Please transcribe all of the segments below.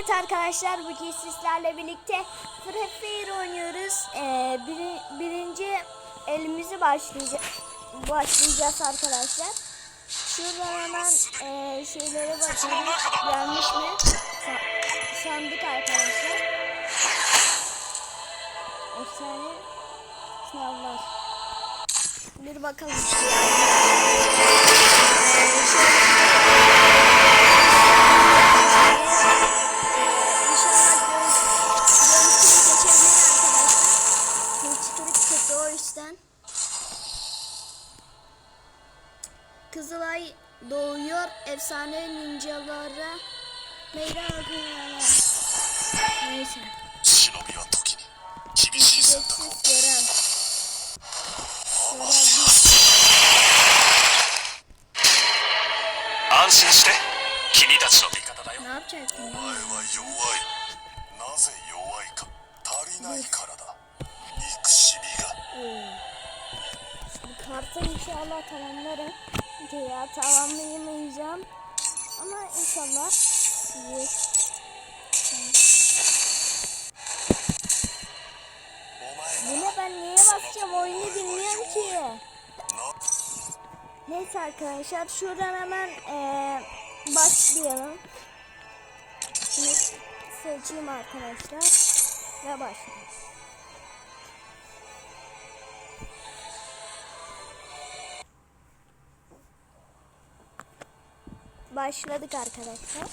Evet arkadaşlar bugün sizlerle birlikte Free Fire oynuyoruz. Ee, biri- birinci elimizi başlayacağız, başlayacağız arkadaşlar. Şuradan hemen e, şeylere bakalım. Gelmiş mi? Sa- sandık arkadaşlar. Efsane sınavlar. Bir bakalım. Ee, şöyle o işten. Kızılay doğuyor efsane ninjalara meydan okuyorlar. Neyse. Shinobi wa toki ni kibishi sendako. Anshin shite. Kimi tachi no mikata da yo. Ne yapacaktın? Omae wa yowai. Naze yowai ka? Tarinai kara da. Ikushibi ga. Bu kartı inşallah tamamlarım. Veya tamamlayamayacağım. Ama inşallah iyi. Yine ben neye basacağım oyunu bilmiyorum ki. Neyse arkadaşlar şuradan hemen ee, başlayalım. Şimdi seçeyim arkadaşlar ve başlayalım. Başladık arkadaşlar.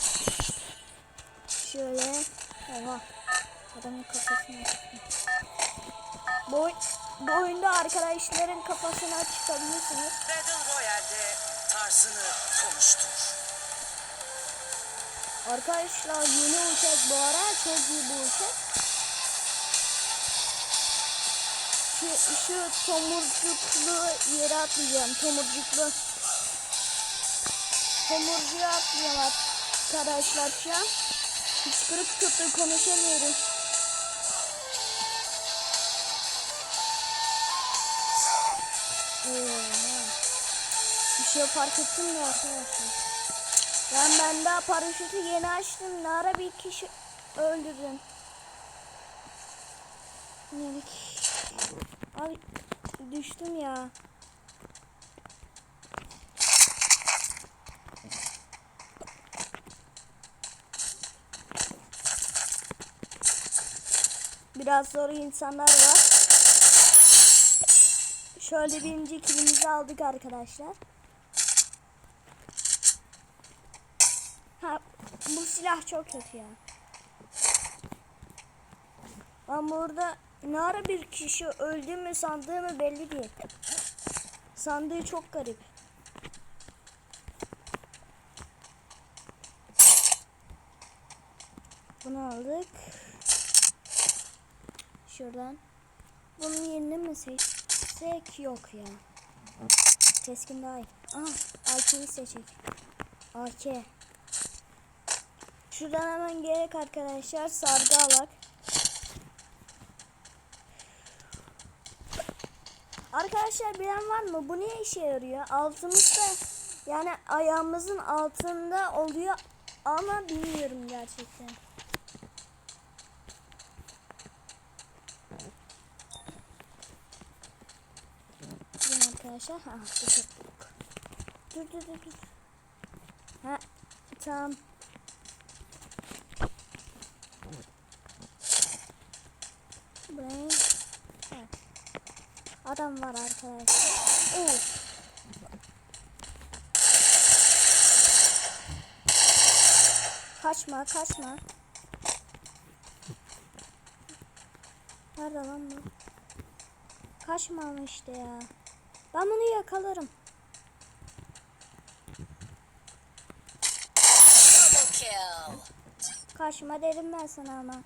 Şöyle. Oha. Adamın kafasına. Bu, bu oyunda arkadaşların kafasına çıkabilirsiniz. Battle Royale'de tarzını konuştur. Arkadaşlar yeni uçak bu ara çok iyi bu uçak. Şu, şu tomurcuklu yere atlayacağım. Tomurcuklu. Tomurcuya atlayacağım arkadaşlar şu an. Hıçkırık tuttu konuşamıyorum. Oha. Bir şey fark ettim mi arkadaşlar? Ben ben daha paraşütü yeni açtım. Ne ara bir kişi öldürdüm. Abi düştüm ya. Biraz zor insanlar var. Şöyle birinci kilimizi aldık arkadaşlar. Ha, bu silah çok kötü ya. Ben burada ne ara bir kişi öldü mü sandığımı belli değil. Sandığı çok garip. Bunu aldık. Şuradan. Bunun yerini mi seçsek? Yok ya. Keskin daha iyi. Aha AK'yi seçecek. AK. Şuradan hemen gerek arkadaşlar sargı alak. Arkadaşlar bilen var mı? Bu ne işe yarıyor? Altımızda yani ayağımızın altında oluyor ama bilmiyorum gerçekten. Dur arkadaşlar. Ha, dur, dur. Dur dur dur dur. Ha, tamam. Buraya. Evet. Adam var arkadaşlar. Oo. Kaçma kaçma. Nerede lan bu? Kaçma ama işte ya. Ben bunu yakalarım. Kaçma dedim ben sana ama.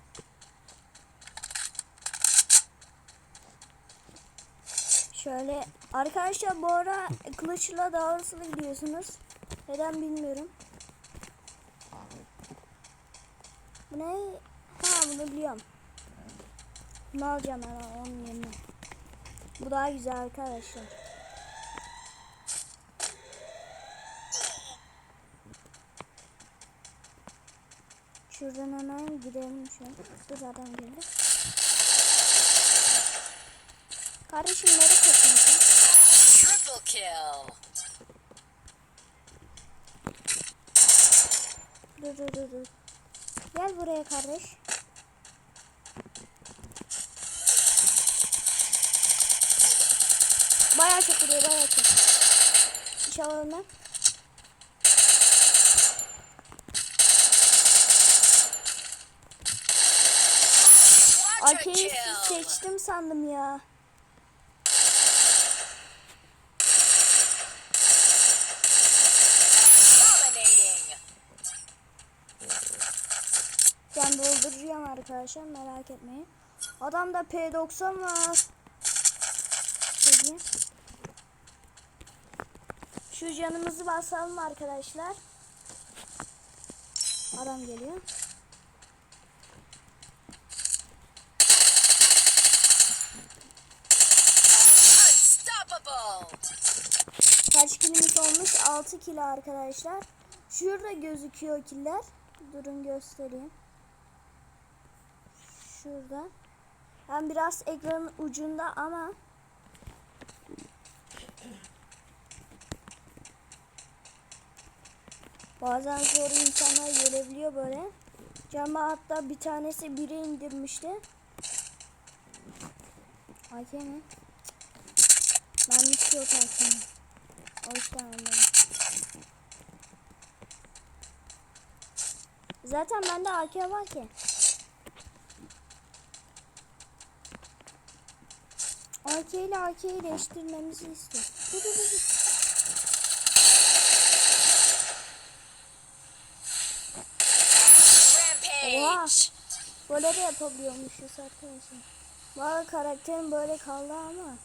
Şöyle arkadaşlar bu ara kılıçla daha hızlı gidiyorsunuz. Neden bilmiyorum. Bu ne? Ha bunu biliyorum. Bunu alacağım ben onun yerine. Bu daha güzel arkadaşlar. Şuradan hemen gidelim şu an. Dur adam geldi. Kardeşim nereye kaçıyorsun? Triple kill. Dur dur dur dur. Gel buraya kardeş. Bayağı çok vuruyor bayağı çok. İnşallah ölmem. AK'yi seçtim sandım ya. Ben dolduracağım arkadaşlar merak etmeyin. Adamda P90 var. Peki. Şu canımızı basalım arkadaşlar. Adam geliyor. 6 kilo arkadaşlar. Şurada gözüküyor killer. Durun göstereyim. Şurada. Ben biraz ekranın ucunda ama Bazen zor insanlar gelebiliyor böyle. Cama hatta bir tanesi biri indirmişti. AK mi? Mermisi yok AK'nin. O yüzden anladım. Zaten bende AK var ki. AK ile AK'yi değiştirmemizi istiyor. Dur dur dur. Böyle de yapabiliyormuşuz arkadaşlar. Valla karakterim böyle kaldı ama.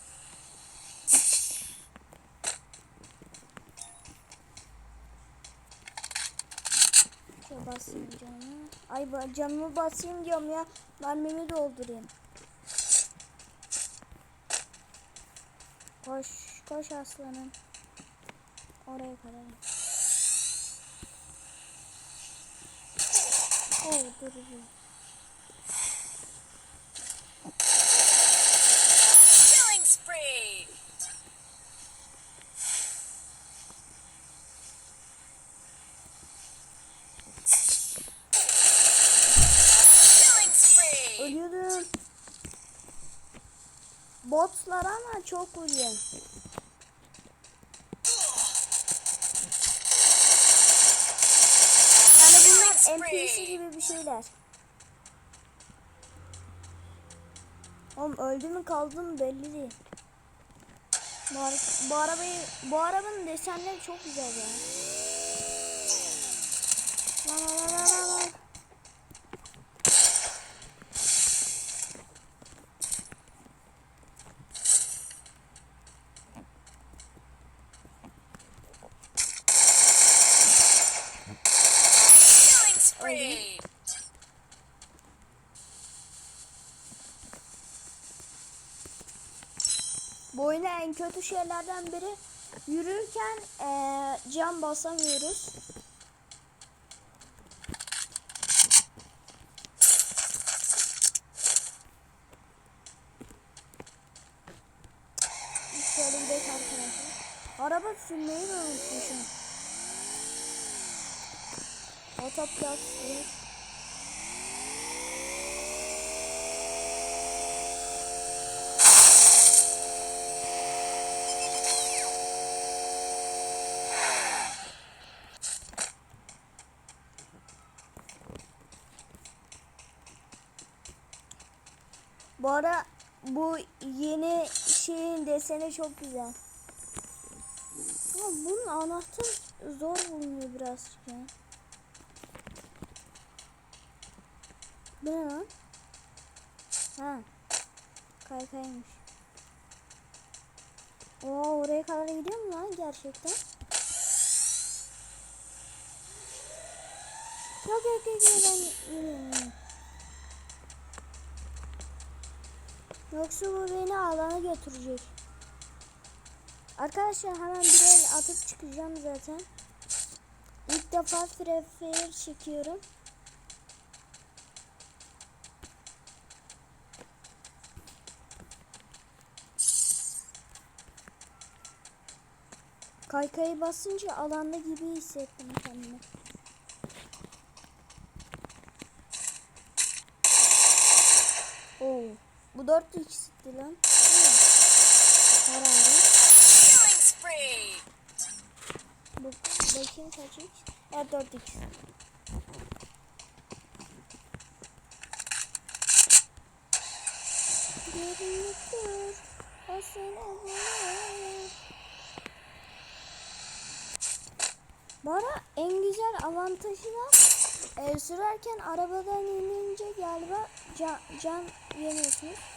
Şöyle basayım canımı. Ay canımı basayım diyorum ya. Mermimi doldurayım. Koş, koş aslanım. Oraya kadar. Oh, dur dur. Killing spree. Killing spree. Ölüyordum. Botlar ama çok vuruyor. Yani bunlar NPC gibi bir şeyler. Oğlum öldü mü kaldı mı belli değil. Bu, ara- bu arabayı bu arabanın desenleri çok güzel ya. Lan lan lan lan lan. Killing spree. Bu oyuna en kötü şeylerden biri yürürken eee cam basamıyoruz. Araba sürmeyi de unutmuşum. Otoplat. Bu ara bu yeni şeyin deseni çok güzel. Ama bunun anahtar zor bulunuyor birazcık ya. Bu ne lan? Ha. Kaykaymış. Oo oraya kadar gidiyor mu lan gerçekten? Yok yok yok ben yürüyorum. Yoksa bu beni alana götürecek. Arkadaşlar hemen bir el atıp çıkacağım zaten. İlk defa Free Fire çekiyorum. Kaykayı basınca alanda gibi hissettim kendimi. Bu 4x'ti lan. Değil mi? Herhalde. Bu bakayım kaç x? Evet 4x. Görünüktür, o. Bu ara en güzel avantajı da e, sürerken arabadan inince galiba can, can yemiyorsunuz.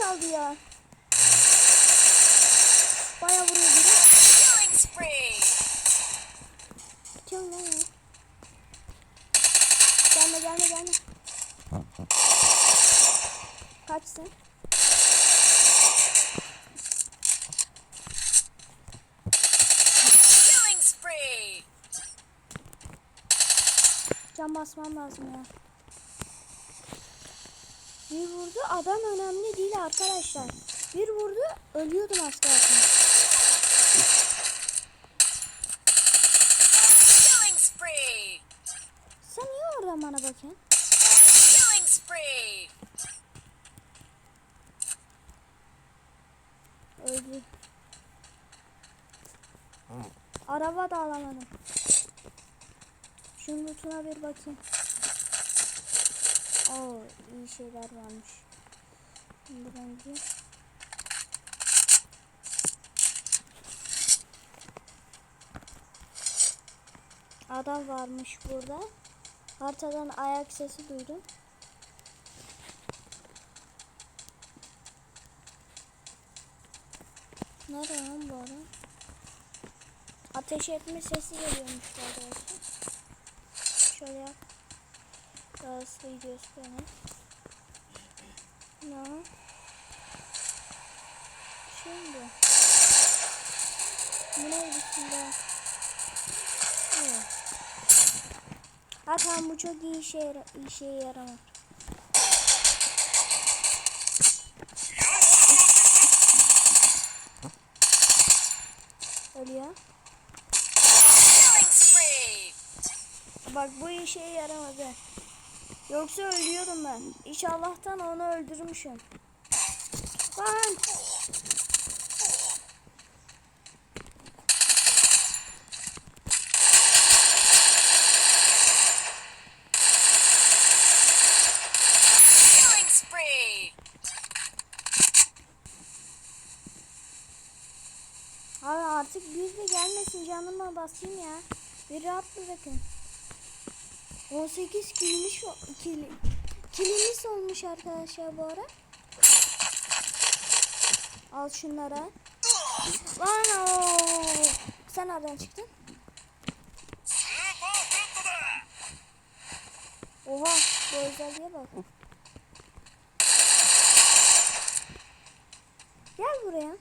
Ya. Baya vuruyor biri. Killing spree. Kim lan? Gelme gelme gelme. Kaçsın? Killing spree. Can basmam lazım ya. Bir vurdu adam önemli değil arkadaşlar. Bir vurdu ölüyordum az kalsın. Sen niye oradan bana bakıyorsun? Öldü. Araba da alamadım. Şunun lootuna bir bakayım. Oo iyi şeyler varmış. Şimdi bence. Adam varmış burada. Haritadan ayak sesi duydum. Nerede lan bu adam? Ateş etme sesi geliyormuş arkadaşlar. Şöyle yap. Daha hızlı gidiyoruz böyle. Ne? Şimdi. Bu neydi şimdi? Evet. Ha tamam bu çok iyi işe, yara işe yaramaz. Ölüyor. Bak bu işe yaramadı. Yoksa ölüyordum ben. İnşallah'tan onu öldürmüşüm. Lan! Abi artık bir de gelmesin canıma basayım ya. Bir rahat bırakın. 18 kilmiş kil, kilimiz olmuş arkadaşlar bu ara. Al şunlara. Lan Sen nereden çıktın? Oha bu özelliğe bak. Gel buraya.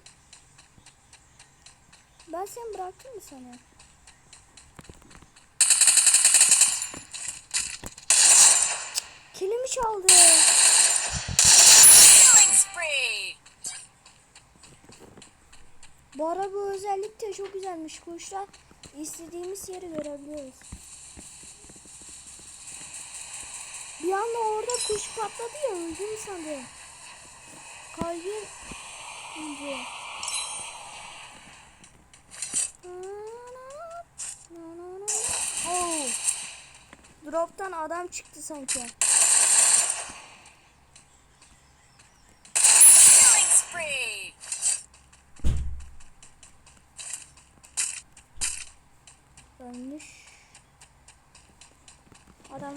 Ben seni bıraktım mı sana? Çaldı. Bu ara bu özellik de çok güzelmiş. Kuşlar istediğimiz yeri görebiliyoruz. Bir anda orada kuş patladı ya öldüm sandım. İndi. Oh. Drop'tan adam çıktı sanki. Killing spree. Ölmüş. Adam.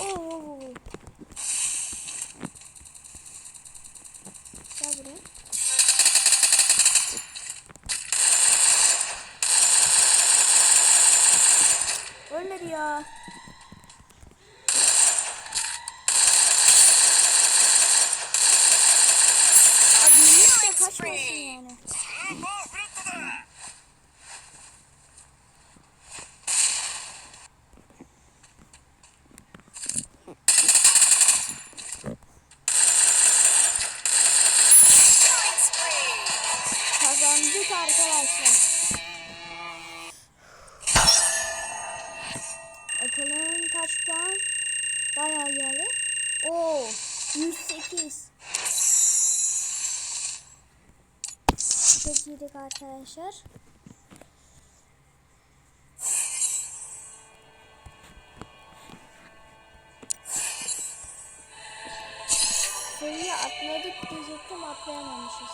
Oo. Gel buraya. Ölmedi ya. Abi de kaçmasın yani. Giydik arkadaşlar. Sayıyı atladık diyecektim atlayamamışız.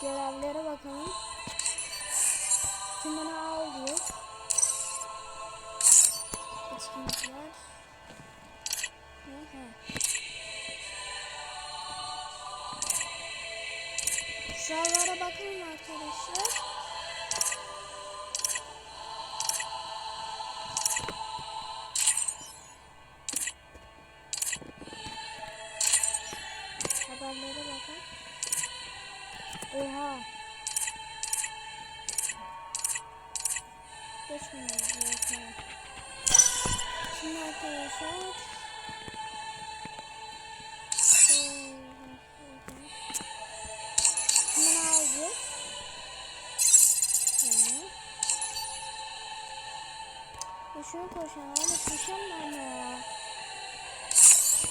Görevlere bakalım. Kim bana al diyor. Etkinlikler. Ne? Ha. Şuralara bakın arkadaşlar.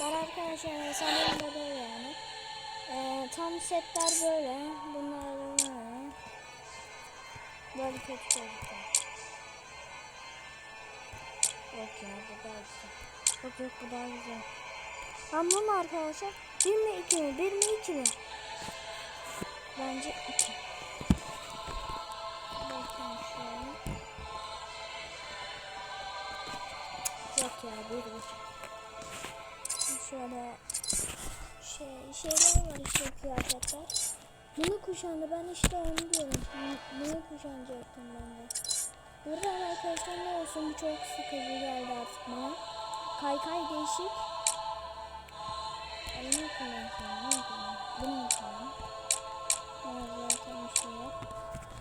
Var arkadaşlar sanırım da böyle yani. Ee, tam setler böyle. Bunlar böyle. Böyle kötü çocuklar. Yok ya bu daha güzel. Yok yok bu daha güzel. Ben bunu arkadaşlar 1 mi 2 mi 1 mi 2 mi? Bence 2. Bakın şöyle. Yok ya 1 1. Şöyle şey şeyler var işte kıyafetler. Bunu kuşandı ben işte onu diyorum. Bunu- kuşanacaktım ben de. Burada arkadaşlar ne olsun bu çok sıkıcı geldi artık bana. Kaykay değişik. Ay ne kullansam ne kullan? Bunu mu kullan? Ben zaten bir şey yok.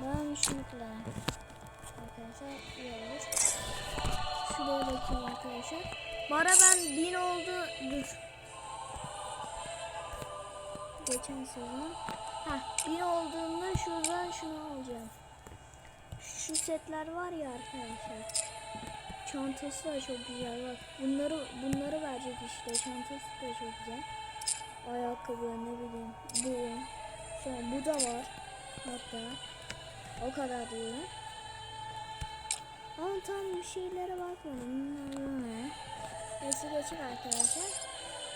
Ben şunu kullanayım. Arkadaşlar iyi olur. Şuraya bakayım arkadaşlar. Bara ben bin oldu. Dur. Geçen sezon. Heh, bin olduğunda şuradan şunu alacağım. Şu setler var ya arkadaşlar. Çantası da çok güzel bak. Bunları bunları verecek işte. Çantası da çok güzel. Ayakkabı ne bileyim. Bu. Sonra bu da var. Hatta. O kadar diyorum. Ama tam bir şeylere bakmadım. Bunlar ne? Neyse geçik arkadaşlar.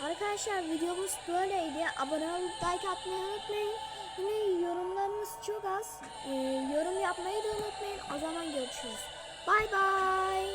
Arkadaşlar videomuz böyleydi. Abone olup like atmayı unutmayın. Yine yorumlarınız çok az. Ee, yorum yapmayı da unutmayın. O zaman görüşürüz. Bay bay.